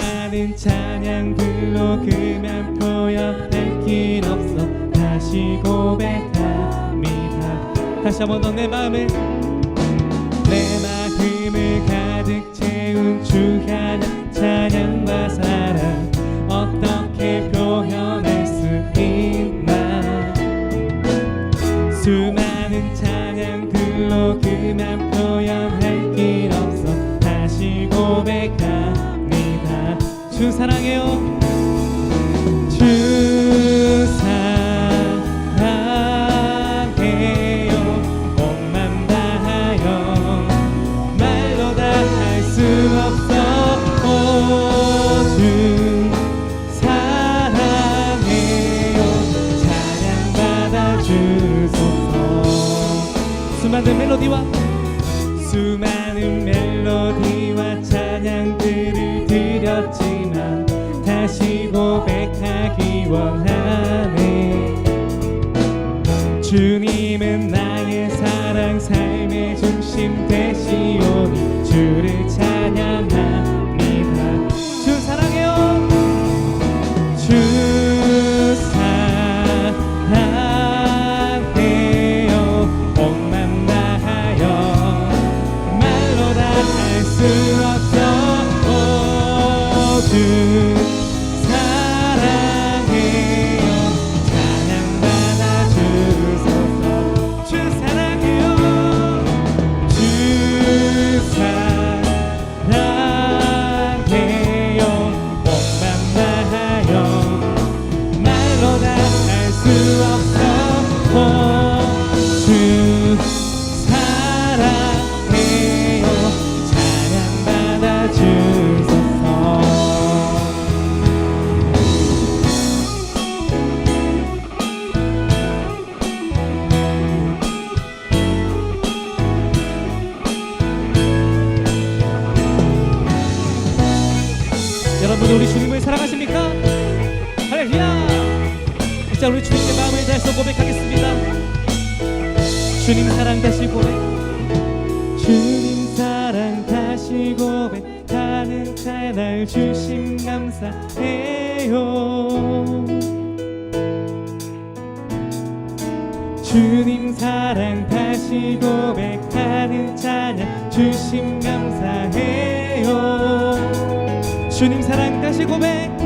수많은 찬양들로 그만 표현할 길 없어. 다시 고백합니다. 다시 한번 더 내 마음을. 내 마음을 가득 채운 주하나 찬양과 사랑. 어떻게 표현할 수 있나? 수많은 찬양들로 그만 표현할 길 없어. 다시 고백합니다. 주 사랑해요. Oh. 날 주심 감사해요. 주님 사랑 다시 고백하는 찬양 주심 감사해요. 주님 사랑 다시 고백.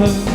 우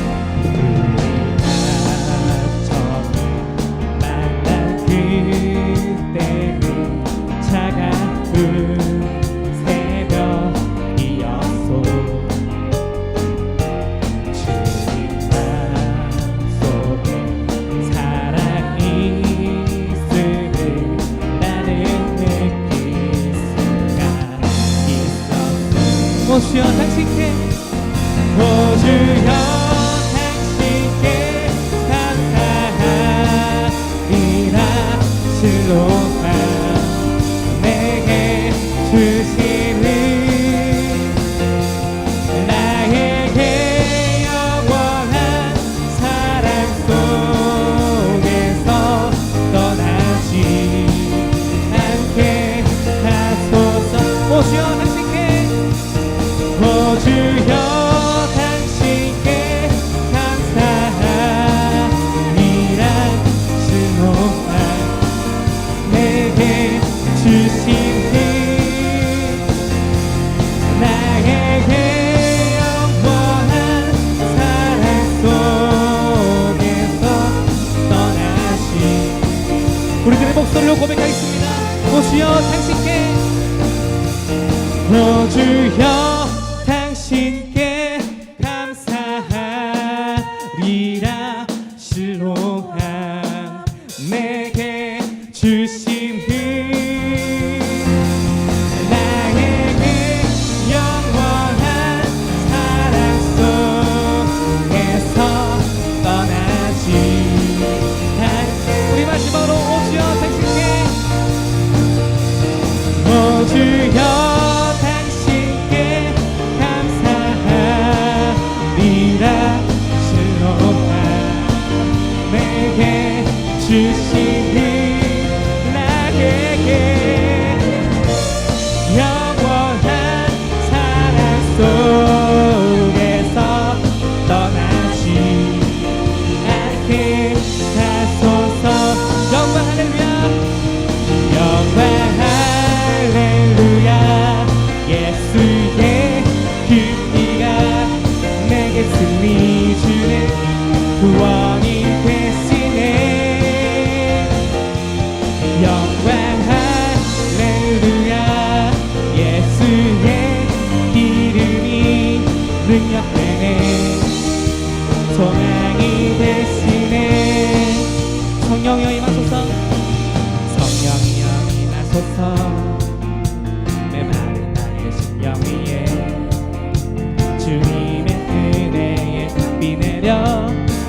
주여 당신께. 오 주여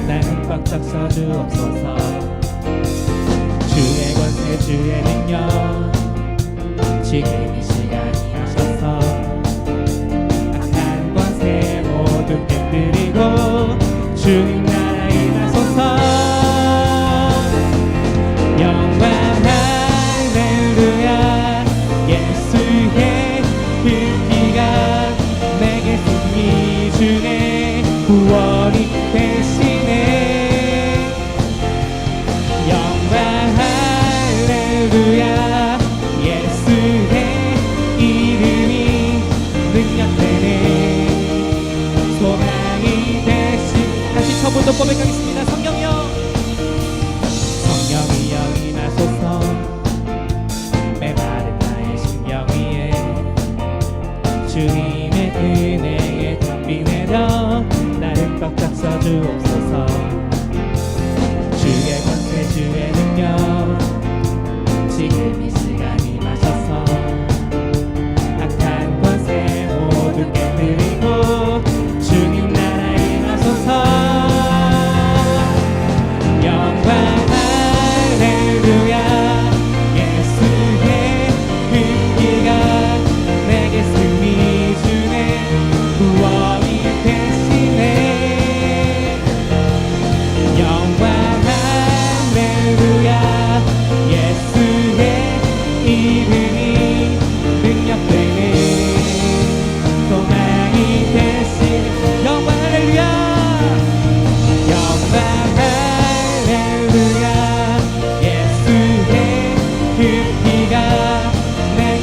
날 흠박짝 써주옵소서. 주의 권세 주의 능력 지금 이 시간이 하셔서 악한 권세 모두 깨뜨리고 주님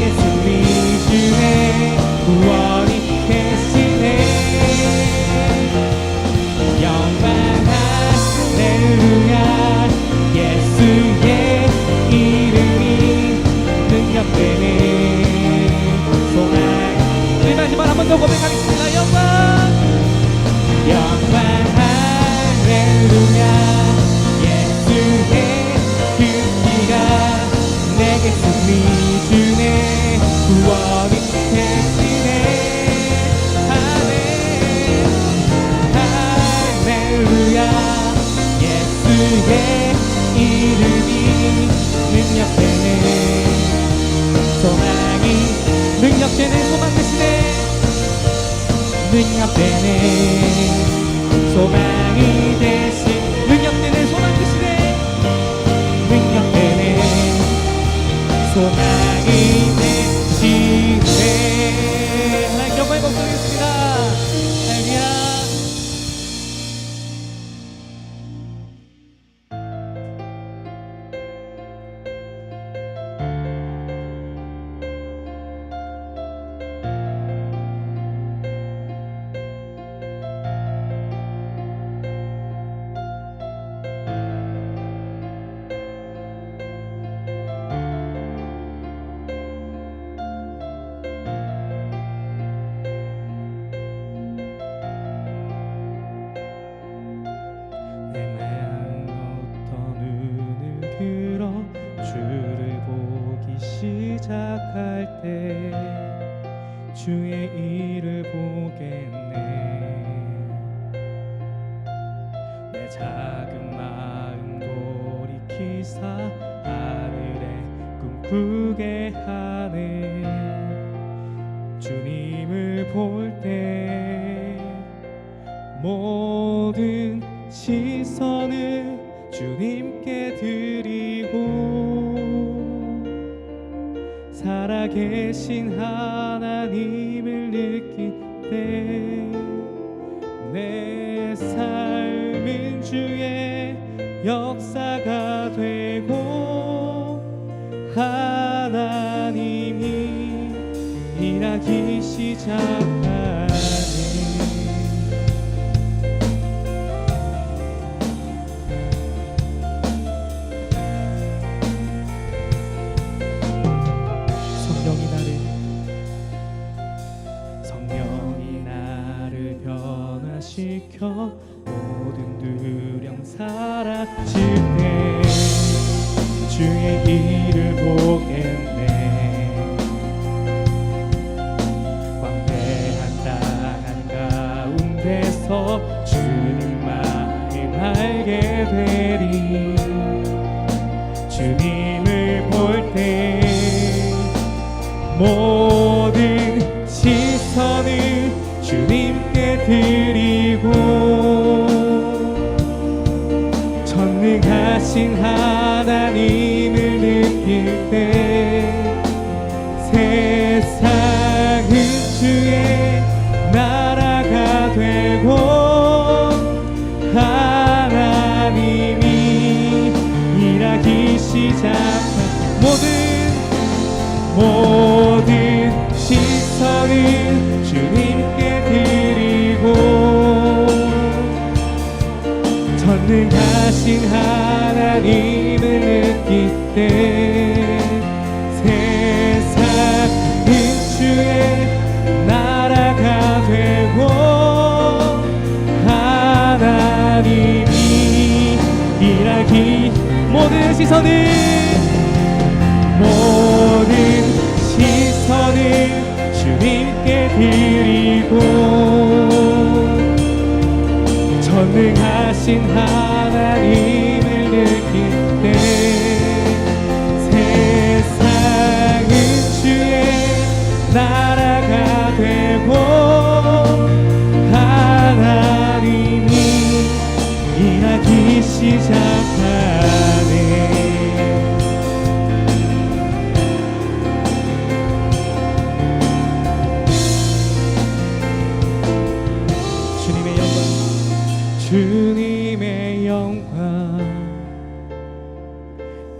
It's a me 작은 마음 돌이키사 하늘에 꿈꾸게 하네. 하나님이 일하기 시작 땅 가운데서 주님만을 알게 되리. 주님을 볼 때 모든 시선을 주님께 드리고 전능하신 하나님을 느낄 때 일하기 시작한 모든 모든 시선을 주님께 드리고 전능하신 하나님을 느낄 때 시선을 모든 시선을 주님께 드리고 전능하신 하나님을 느낄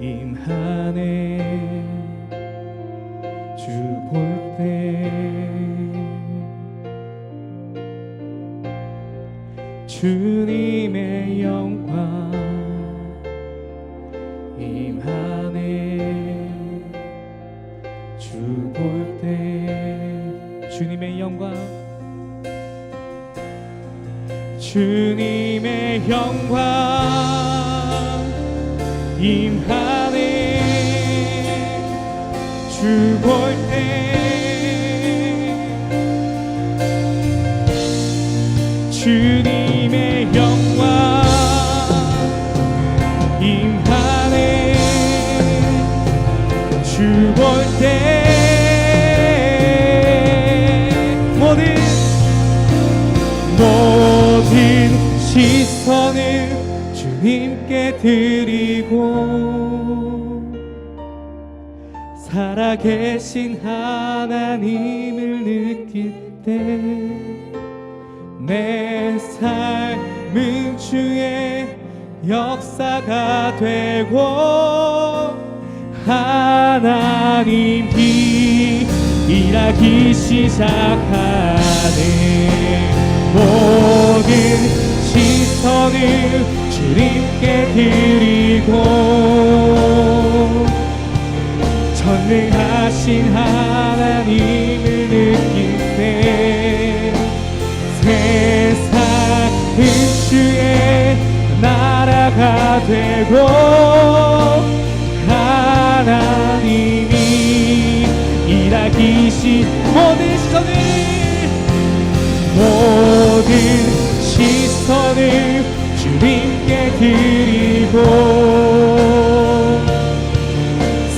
임하네. 주 볼 때. 주님의 영광 임하네. 주 볼 때. 주님의 영광. 주님의 영광 드리고 살아계신 하나님을 느낄 때 내 삶은 주의 역사가 되고 하나님이 일하기 시작하네 모든 시선을 주님께 드리고 전능하신 하나님을 때 세상은 주의 나라가 되고 하나님이 일하기 시 모든 시선을 모든 시선을 주님 께 드리고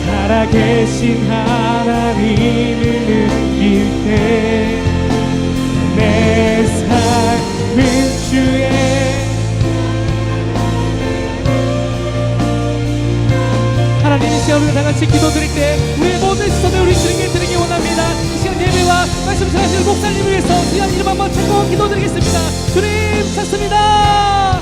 살아계신 하나님을 느낄 때 내 삶은 주의 하나님 이 시간 우리가 다 같이 기도 드릴 때 우리의 모든 시선을 우리 주님께 드리기 원합니다. 이 시간 예배와 말씀 전하실 목사님을 위해서 귀한 이름 한번 찾고 기도 드리겠습니다. 주님 찾습니다